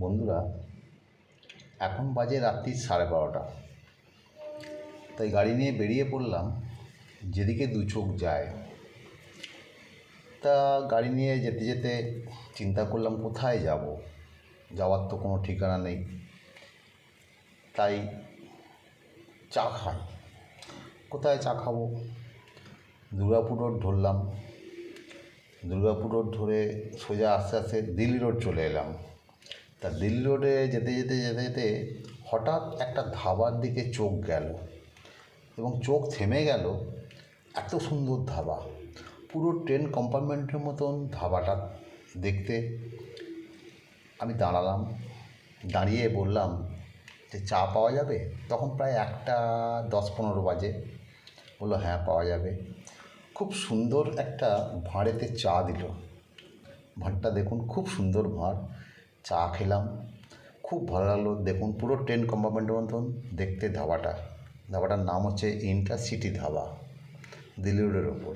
বন্ধুরা, এখন বাজে রাত্রি সাড়ে বারোটা। তাই গাড়ি নিয়ে বেরিয়ে পড়লাম, যেদিকে দু চোখ যায়। তা গাড়ি নিয়ে যেতে যেতে চিন্তা করলাম, কোথায় যাব? যাওয়ার তো কোনো ঠিকানা নেই। তাই চা খাই। কোথায় চা খাব? দুর্গাপুর রোড ধরলাম। দুর্গাপুর রোড ধরে সোজা আস্তে আস্তে দিল্লি রোড চলে এলাম। তা দিল্লি রোডে যেতে যেতে যেতে যেতে হঠাৎ একটা ধাবার দিকে চোখ গেল এবং চোখ থেমে গেল এত সুন্দর ধাবা। পুরো ট্রেন কম্পার্টমেন্টের মতন ধাবাটা দেখতে। আমি দাঁড়ালাম, দাঁড়িয়ে বললাম যে চা পাওয়া যাবে? তখন প্রায় একটা, দশ পনেরো বাজে। বলল হ্যাঁ পাওয়া যাবে। খুব সুন্দর একটা ভাঁড়েতে চা দিল। ভাঁড়টা দেখুন, খুব সুন্দর ভাঁড়। চা খেলাম। খুব ভালো লাগল। দেখুন, পুরো ট্রেন কম্পার্টমেন্টের মতন দেখতে ধাবাটা। ধাবাটার নাম হচ্ছে ইন্টারসিটি ধাবা, দিল্লি রোডের ওপর।